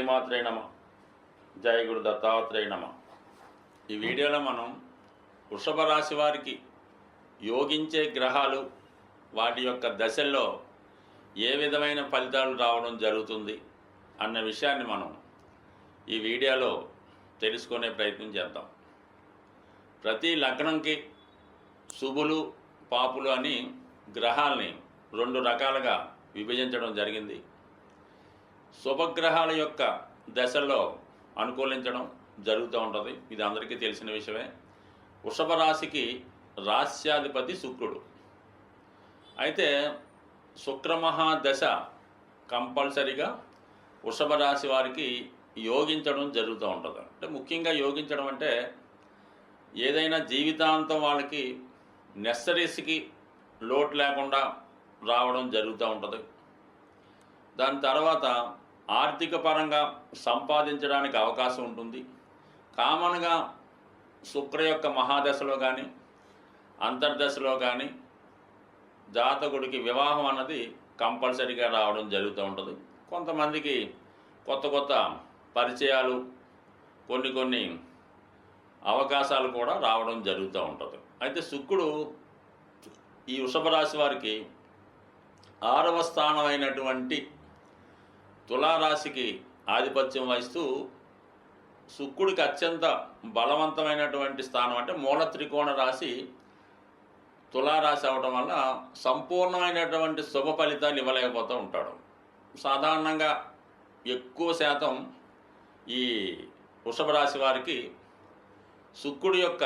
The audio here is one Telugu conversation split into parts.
శ్రీమాత్రే నమ. జయ గురు దత్తాత్రేయ నమ. ఈ వీడియోలో మనం వృషభ రాశి వారికి యోగించే గ్రహాలు వాటి యొక్క దశల్లో ఏ విధమైన ఫలితాలు రావడం జరుగుతుంది అన్న విషయాన్ని మనం ఈ వీడియోలో తెలుసుకునే ప్రయత్నం చేద్దాం. ప్రతి లగ్నంకి శుభులు పాపులు అని గ్రహాల్ని రెండు రకాలుగా విభజించడం జరిగింది. శుభగ్రహాల యొక్క దశల్లో అనుకూలించడం జరుగుతూ ఉంటుంది. ఇది అందరికీ తెలిసిన విషయమే. వృషభ రాశికి రాస్యాధిపతి శుక్రుడు. అయితే శుక్రమహాదశ కంపల్సరిగా వృషభ రాశి వారికి యోగించడం జరుగుతూ ఉంటుంది. అంటే ముఖ్యంగా యోగించడం అంటే ఏదైనా జీవితాంతం వాళ్ళకి నెస్సరీస్కి లోటు లేకుండా రావడం జరుగుతూ ఉంటుంది. దాని తర్వాత ఆర్థిక పరంగా సంపాదించడానికి అవకాశం ఉంటుంది. కామన్గా శుక్ర యొక్క మహాదశలో కానీ అంతర్దశలో కానీ జాతకుడికి వివాహం అన్నది కంపల్సరీగా రావడం జరుగుతూ ఉంటుంది. కొంతమందికి కొత్త కొత్త పరిచయాలు కొన్ని కొన్ని అవకాశాలు కూడా రావడం జరుగుతూ ఉంటుంది. అయితే శుక్రుడు ఈ వృషభ రాశి వారికి ఆరవ స్థానం అయినటువంటి తులారాశికి ఆధిపత్యం వహిస్తూ శుక్రుడికి అత్యంత బలవంతమైనటువంటి స్థానం అంటే మూల త్రికోణ రాశి తులారాశి అవడం వల్ల సంపూర్ణమైనటువంటి శుభ ఫలితాలు ఇవ్వలేకపోతూ ఉంటాడు. సాధారణంగా ఎక్కువ శాతం ఈ వృషభ రాశి వారికి శుక్రుడి యొక్క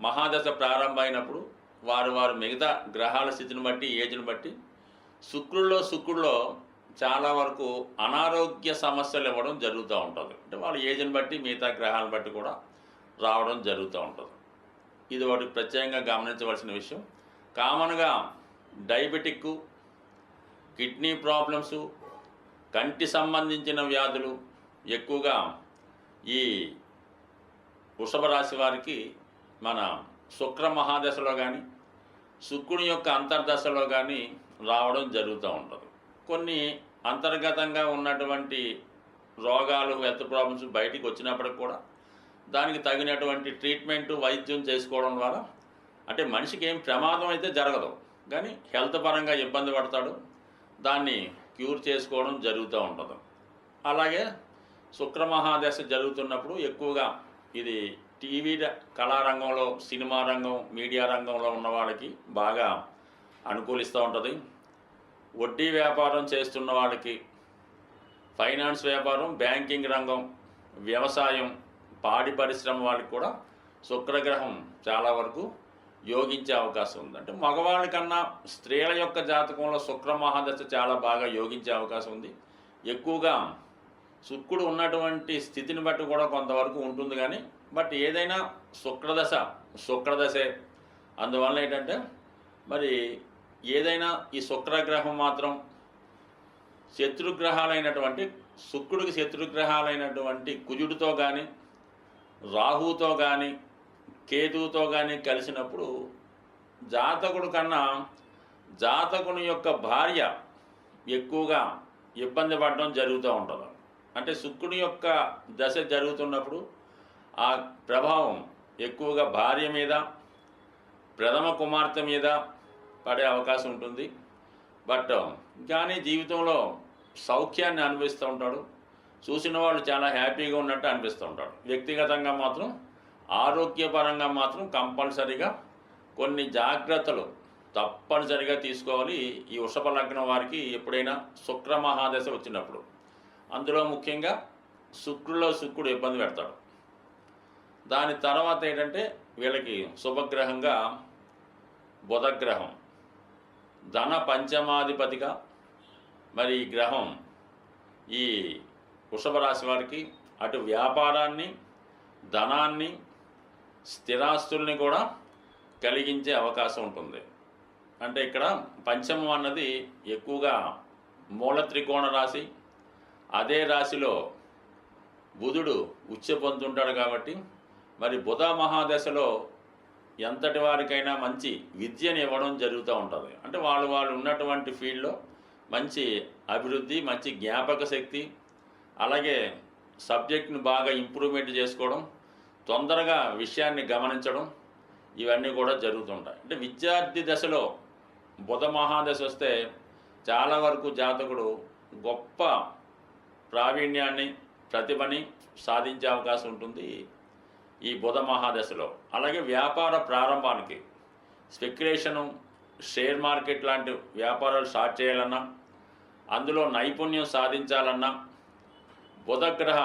మహాదశ ప్రారంభమైనప్పుడు వారు వారు మిగతా గ్రహాల స్థితిని బట్టి ఏజ్ని బట్టి శుక్రుల్లో శుక్రుల్లో చాలా వరకు అనారోగ్య సమస్యలు ఇవ్వడం జరుగుతూ ఉంటుంది. అంటే వాళ్ళ ఏజ్ని బట్టి మిగతా గ్రహాలను బట్టి కూడా రావడం జరుగుతూ ఉంటుంది. ఇది ఒకటి ప్రత్యేకంగా గమనించవలసిన విషయం. కామన్గా డయాబెటిక్ కిడ్నీ ప్రాబ్లమ్స్ కంటి సంబంధించిన వ్యాధులు ఎక్కువగా ఈ వృషభ రాశి వారికి మన శుక్ర మహాదశలో కానీ శుక్రుని యొక్క అంతర్దశలో కానీ రావడం జరుగుతూ ఉంటుంది. కొన్ని అంతర్గతంగా ఉన్నటువంటి రోగాలు హెల్త్ ప్రాబ్లమ్స్ బయటికి వచ్చినప్పటికి కూడా దానికి తగినటువంటి ట్రీట్మెంట్ వైద్యం చేసుకోవడం ద్వారా అంటే మనిషికి ఏం ప్రమాదం అయితే జరగదు. కానీ హెల్త్ పరంగా ఇబ్బంది పడతాడు. దాన్ని క్యూర్ చేసుకోవడం జరుగుతూ ఉంటుంది. అలాగే శుక్రమహాదశ జరుగుతున్నప్పుడు ఎక్కువగా ఇది టీవీ కళారంగంలో సినిమా రంగం మీడియా రంగంలో ఉన్న వాళ్ళకి బాగా అనుకూలిస్తూ ఉంటుంది. వడ్డీ వ్యాపారం చేస్తున్న వాళ్ళకి ఫైనాన్స్ వ్యాపారం బ్యాంకింగ్ రంగం వ్యవసాయం పాడి పరిశ్రమ వాళ్ళకి కూడా శుక్రగ్రహం చాలా వరకు యోగించే అవకాశం ఉంది. అంటే మగవాళ్ళ కన్నా స్త్రీల యొక్క జాతకంలో శుక్ర మహాదశ చాలా బాగా యోగించే అవకాశం ఉంది. ఎక్కువగా శుక్రుడు ఉన్నటువంటి స్థితిని బట్టి కూడా కొంతవరకు ఉంటుంది కానీ బట్ ఏదైనా శుక్రదశ శుక్రదశే. అందువల్ల ఏంటంటే మరి ఏదైనా ఈ శుక్రగ్రహం మాత్రం శత్రుగ్రహాలైనటువంటి శుక్రుడికి శత్రుగ్రహాలైనటువంటి కుజుడితో కానీ రాహుతో కానీ కేతువుతో కానీ కలిసినప్పుడు జాతకుడు కన్నా జాతకుని యొక్క భార్య ఎక్కువగా ఇబ్బంది పడడం జరుగుతూ ఉంటుంది. అంటే శుక్రుని యొక్క దశ జరుగుతున్నప్పుడు ఆ ప్రభావం ఎక్కువగా భార్య మీద ప్రథమ కుమార్తె మీద పడే అవకాశం ఉంటుంది. బట్ um, కానీ జీవితంలో సౌఖ్యాన్ని అనుభవిస్తూ ఉంటాడు. చూసిన వాళ్ళు చాలా హ్యాపీగా ఉన్నట్టు అనిపిస్తూ ఉంటాడు. వ్యక్తిగతంగా మాత్రం ఆరోగ్యపరంగా మాత్రం కంపల్సరిగా కొన్ని జాగ్రత్తలు తప్పనిసరిగా తీసుకోవాలి. ఈ వృషభ లగ్నం వారికి ఎప్పుడైనా శుక్ర మహాదశ వచ్చినప్పుడు. అందులో ముఖ్యంగా శుక్రులో శుక్రుడు ఇబ్బంది పెడతాడు. దాని తర్వాత ఏంటంటే వీళ్ళకి శుభగ్రహంగా బుధగ్రహం. ధన పంచమాధిపతిగా మరి ఈ గ్రహం ఈ వృషభ రాశి వారికి అటు వ్యాపారాన్ని ధనాన్ని స్థిరాస్తుల్ని కూడా కలిగించే అవకాశం ఉంటుంది. అంటే ఇక్కడ పంచమం అన్నది ఎక్కువగా మూల త్రికోణ రాశి అదే రాశిలో బుధుడు ఉచ్చ పొందుంటాడు కాబట్టి మరి బుధ మహాదశలో ఎంతటి వారికైనా మంచి విద్యను ఇవ్వడం జరుగుతూ ఉంటుంది. అంటే వాళ్ళు వాళ్ళు ఉన్నటువంటి ఫీల్డ్లో మంచి అభివృద్ధి మంచి జ్ఞాపక శక్తి అలాగే సబ్జెక్ట్ని బాగా ఇంప్రూవ్మెంట్ చేసుకోవడం తొందరగా విషయాన్ని గమనించడం ఇవన్నీ కూడా జరుగుతుంటాయి. అంటే విద్యార్థి దశలో బుధ మహాదశ వస్తే చాలా వరకు జాతకుడు గొప్ప ప్రావీణ్యాన్ని ప్రతిభని సాధించే అవకాశం ఉంటుంది. ఈ బుధ మహాదశలో. అలాగే వ్యాపార ప్రారంభానికి. స్పెక్యులేషను షేర్ మార్కెట్ లాంటి వ్యాపారాలు స్టార్ట్ చేయాలన్నా అందులో నైపుణ్యం సాధించాలన్నా బుధగ్రహ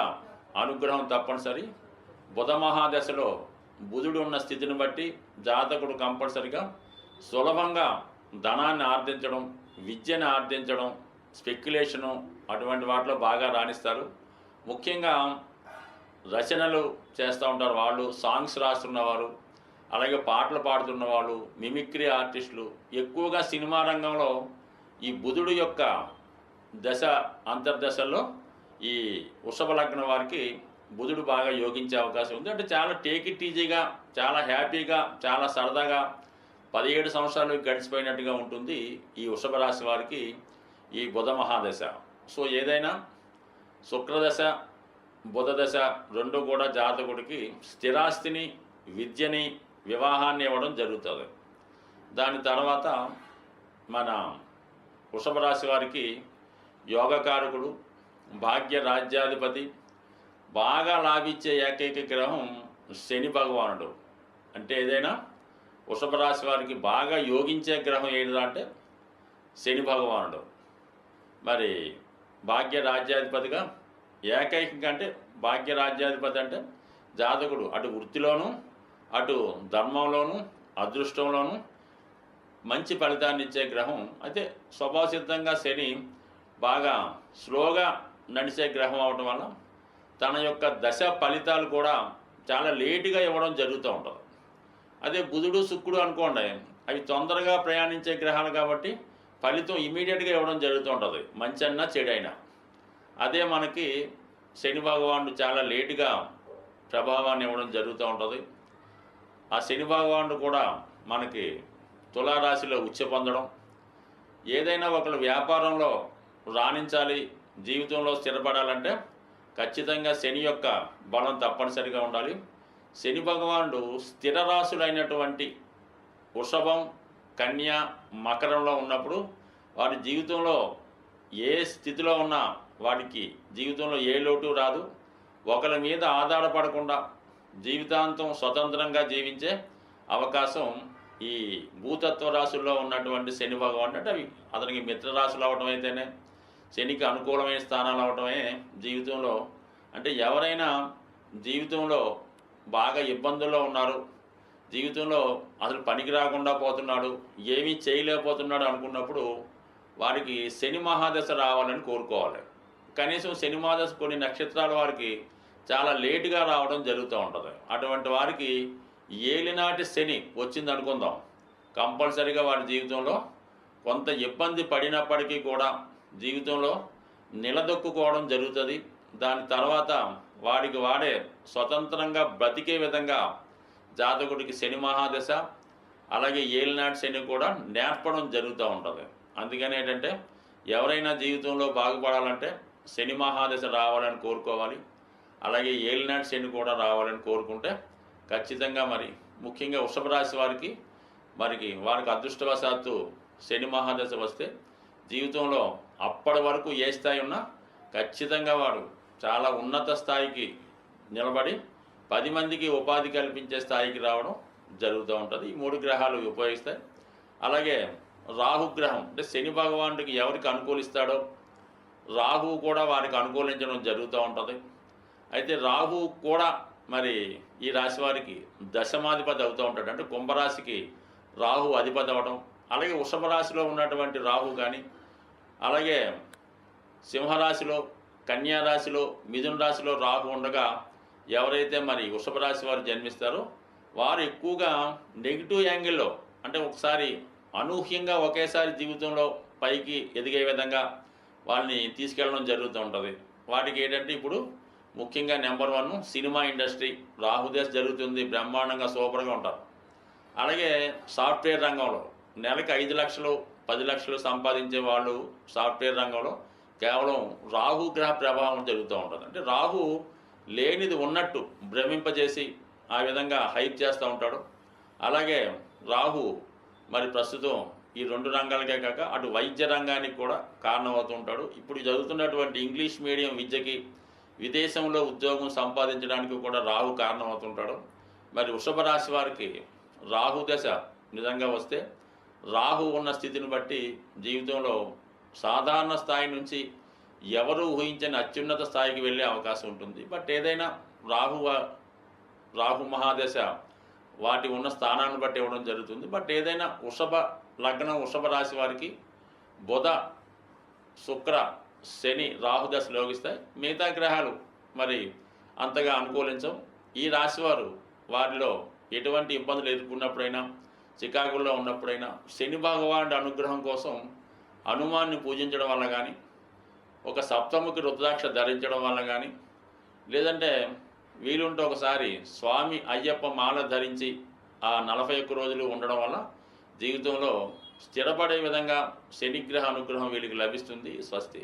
అనుగ్రహం తప్పనిసరి. బుధ మహాదశలో బుధుడు ఉన్న స్థితిని బట్టి జాతకుడు కంపల్సరిగా సులభంగా ధనాన్ని ఆర్జించడం విద్యను ఆర్జించడం స్పెక్యులేషను అటువంటి వాటిలో బాగా రాణిస్తారు. ముఖ్యంగా రచనలు చేస్తూ ఉంటారు వాళ్ళు సాంగ్స్ రాస్తున్నవారు అలాగే పాటలు పాడుతున్న వాళ్ళు మిమిక్రీ ఆర్టిస్టులు. ఎక్కువగా సినిమా రంగంలో ఈ బుధుడు యొక్క దశ అంతర్దశల్లో ఈ వృషభ లగ్నం వారికి బుధుడు బాగా యోగించే అవకాశం ఉంది. అంటే చాలా టేక్ ఇట్ ఈజీగా చాలా హ్యాపీగా చాలా సరదాగా పదిహేడు సంవత్సరాలు గడిచిపోయినట్టుగా ఉంటుంది ఈ వృషభ రాశి వారికి ఈ బుధ మహాదశ. సో ఏదైనా శుక్రదశ బుధదశ రెండు కూడా జాతకుడికి స్థిరాస్తిని విద్యని వివాహాన్ని ఇవ్వడం జరుగుతుంది. దాని తర్వాత మన వృషభ రాశి వారికి యోగకారకుడు భాగ్య రాజ్యాధిపతి బాగా లాభించే ఏకైక గ్రహం శని భగవానుడు. అంటే ఏదైనా వృషభ రాశి వారికి బాగా యోగించే గ్రహం ఏదిరా అంటే శని భగవానుడు. మరి భాగ్య రాజ్యాధిపతిగా ఏకైకంగా అంటే భాగ్యరాజ్యాధిపతి అంటే జాతకుడు. అటు వృత్తిలోను అటు ధర్మంలోను అదృష్టంలోను మంచి ఫలితాన్ని ఇచ్చే గ్రహం. అయితే స్వభావసిద్ధంగా శని బాగా స్లోగా నడిచే గ్రహం అవడం వల్ల తన యొక్క దశ ఫలితాలు కూడా చాలా లేటుగా ఇవ్వడం జరుగుతూ ఉంటుంది. అదే బుధుడు శుక్రుడు అనుకోండి అవి తొందరగా ప్రయాణించే గ్రహాలు కాబట్టి ఫలితం ఇమీడియట్గా ఇవ్వడం జరుగుతూ ఉంటుంది. మంచి అన్నా చెడైనా. అదే మనకి శని భగవానుడు చాలా లేటుగా ప్రభావాన్ని ఇవ్వడం జరుగుతూ ఉంటుంది. ఆ శని భగవానుడు కూడా మనకి తులారాశిలో ఉచ్చ పొందడం ఏదైనా ఒకరు వ్యాపారంలో రాణించాలి జీవితంలో స్థిరపడాలంటే ఖచ్చితంగా శని యొక్క బలం తప్పనిసరిగా ఉండాలి. శని భగవానుడు స్థిర రాశులైనటువంటి వృషభం కన్య మకరంలో ఉన్నప్పుడు వారి జీవితంలో ఏ స్థితిలో ఉన్నా వాడికి జీవితంలో ఏ లోటు రాదు. ఒకరి మీద ఆధారపడకుండా జీవితాంతం స్వతంత్రంగా జీవించే అవకాశం ఈ భూతత్వ రాశుల్లో ఉన్నటువంటి శని భగవాన్ అంటే అవి అతనికి మిత్రరాశులు అవటం అయితేనే శనికి అనుకూలమైన స్థానాలు అవటమే జీవితంలో అంటే ఎవరైనా జీవితంలో బాగా ఇబ్బందుల్లో ఉన్నారు జీవితంలో అసలు పనికి రాకుండా పోతున్నాడు ఏమీ చేయలేకపోతున్నాడు అనుకున్నప్పుడు వారికి శని మహాదశ రావాలని కోరుకోవాలి. కనీసం శని మహాదశ కొన్ని నక్షత్రాలు వారికి చాలా లేటుగా రావడం జరుగుతూ ఉంటుంది. అటువంటి వారికి ఏలినాటి శని వచ్చింది అనుకుందాం. కంపల్సరీగా వారి జీవితంలో కొంత ఇబ్బంది పడినప్పటికీ కూడా జీవితంలో నిలదొక్కుకోవడం జరుగుతుంది. దాని తర్వాత వాడికి వాడే స్వతంత్రంగా బ్రతికే విధంగా జాతకుడికి శని మహాదశ అలాగే ఏలినాటి శని కూడా నేర్పడం జరుగుతూ ఉంటుంది. అందుకని ఏంటంటే ఎవరైనా జీవితంలో బాగుపడాలంటే శని మహాదశ రావాలని కోరుకోవాలి. అలాగే ఏలినాటి శని కూడా రావాలని కోరుకుంటే ఖచ్చితంగా మరి ముఖ్యంగా వృషభ రాశి వారికి మరికి వారికి అదృష్టవశాత్తు శని మహాదశ వస్తే జీవితంలో అప్పటి వరకు ఏ స్థాయి ఉన్నా ఖచ్చితంగా వారు చాలా ఉన్నత స్థాయికి నిలబడి పది మందికి ఉపాధి కల్పించే స్థాయికి రావడం జరుగుతూ ఉంటుంది. ఈ మూడు గ్రహాలు ఉపయోగిస్తాయి అలాగే రాహుగ్రహం అంటే శని భగవానుడికి ఎవరికి అనుకూలిస్తాడో రాహువు కూడా వారికి అనుకూలించడం జరుగుతూ ఉంటుంది. అయితే రాహువు కూడా మరి ఈ రాశి వారికి దశమాధిపతి అవుతూ ఉంటాడు. అంటే కుంభరాశికి రాహు అధిపతి అవ్వడం అలాగే వృషభ రాశిలో ఉన్నటువంటి రాహు కానీ అలాగే సింహరాశిలో కన్యా రాశిలో మిథున రాశిలో రాహు ఉండగా ఎవరైతే మరి వృషభ రాశి వారు జన్మిస్తారో వారు ఎక్కువగా నెగిటివ్ యాంగిల్లో అంటే ఒకసారి అనూహ్యంగా ఒకేసారి జీవితంలో పైకి ఎదిగే విధంగా వాళ్ళని తీసుకెళ్ళడం జరుగుతూ ఉంటుంది. వాటికి ఏంటంటే ఇప్పుడు ముఖ్యంగా నెంబర్ వన్ సినిమా ఇండస్ట్రీ. రాహుదేశ్ జరుగుతుంది బ్రహ్మాండంగా సూపర్గా ఉంటారు. అలాగే సాఫ్ట్వేర్ రంగంలో నెలకు ఐదు లక్షలు పది లక్షలు సంపాదించే వాళ్ళు సాఫ్ట్వేర్ రంగంలో కేవలం రాహు గ్రహ ప్రభావం జరుగుతూ ఉంటుంది. అంటే రాహు లేనిది ఉన్నట్టు భ్రమింపజేసి ఆ విధంగా హైప్ చేస్తూ ఉంటాడు. అలాగే రాహు మరి ప్రస్తుతం ఈ రెండు రంగాలకే కాక అటు వైద్య రంగానికి కూడా కారణమవుతూ ఉంటాడు. ఇప్పుడు చదువుతున్నటువంటి ఇంగ్లీష్ మీడియం విద్యకి విదేశంలో ఉద్యోగం సంపాదించడానికి కూడా రాహు కారణమవుతుంటాడు మరి వృషభ రాశి వారికి రాహు దశ నిజంగా వస్తే రాహు ఉన్న స్థితిని బట్టి జీవితంలో సాధారణ స్థాయి నుంచి ఎవరు ఊహించని అత్యున్నత స్థాయికి వెళ్ళే అవకాశం ఉంటుంది. బట్ ఏదైనా రాహు రాహు మహాదశ వాటి ఉన్న స్థానాన్ని బట్టి ఇవ్వడం జరుగుతుంది. బట్ ఏదైనా వృషభ లగ్నం వృషభ రాశి వారికి బుధ శుక్ర శని రాహుదశ లోగిస్తాయి. మిగతా గ్రహాలు మరి అంతగా అనుకూలించం ఈ రాశివారు వారిలో ఎటువంటి ఇబ్బందులు ఎదుర్కొన్నప్పుడైనా చికాగోలో ఉన్నప్పుడైనా శని భగవానుడి అనుగ్రహం కోసం హనుమాన్ని పూజించడం వల్ల కానీ ఒక సప్తముఖి రుద్రాక్ష ధరించడం వల్ల కానీ లేదంటే వీలుంటే ఒకసారి స్వామి అయ్యప్ప మాల ధరించి ఆ నలభై ఒక్క రోజులు ఉండడం వల్ల జీవితంలో స్థిరపడే విధంగా శనిగ్రహ అనుగ్రహం వీళ్ళకి లభిస్తుంది స్వస్తి.